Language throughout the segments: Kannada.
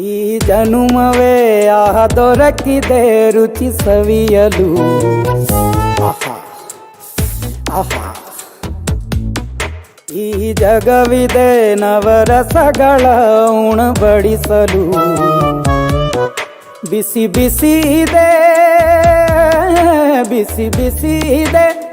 ಈ ಜನುಮವೇ ಆಹ ದೊರಕಿದೆ ರುಚಿ ಸವಿಯಲು. ಆಹಾ ಆಹಾ. ಈ ಜಗವಿದೆ ನವರಸಗಳ ಉಣಬಡಿಸಲು. ಬಿಸಿ ಬಿಸಿ ಇದೆ, ಬಿಸಿ ಬಿಸಿ ಇದೆ.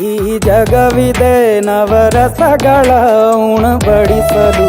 ಈ ಜಗವಿದೆ ನವರಸಗಳ ಉಣಬಡಿಸಲು.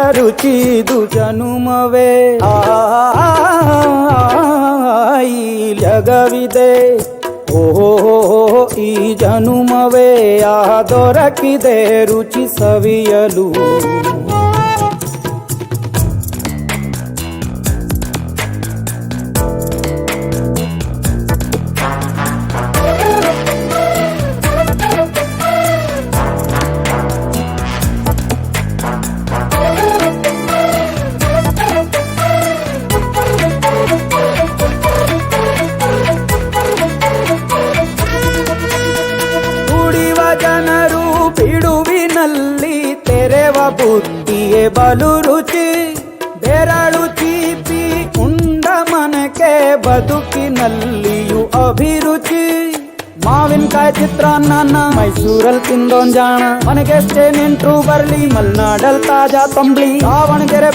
ವಿರಳ ರುಚಿದು ಜನುಮವೇ ಆ ಈ ಜಗವಿದೆ ಓಹೋ ಈ ಜನುಮವೇ ಆ ದೊರಕಿದೆ ರುಚಿ ಸವಿಯಲು ಬುದ್ಧಿಯೇ ಬಲು ರುಚಿ ಬೆರಳು ಚೀಪಿ ಉಂಡ ಮನಕ್ಕೆ ಬದುಕಿನಲ್ಲಿಯೂ ಅಭಿರುಚಿ ಮಾವಿನಕಾಯಿ ಚಿತ್ರಾನ್ನ ಮೈಸೂರಲ್ಲಿ ತಿಂದೋನ್ ಜಾಣ ಮನೆಗೆಷ್ಟೇ ನೆಂಟ್ರು ಬರ್ಲಿ ಮಲ್ನಾಡಲ್ ತಾಜಾ ತಂಬ್ಳಿ ದಾವಣಗೆರೆ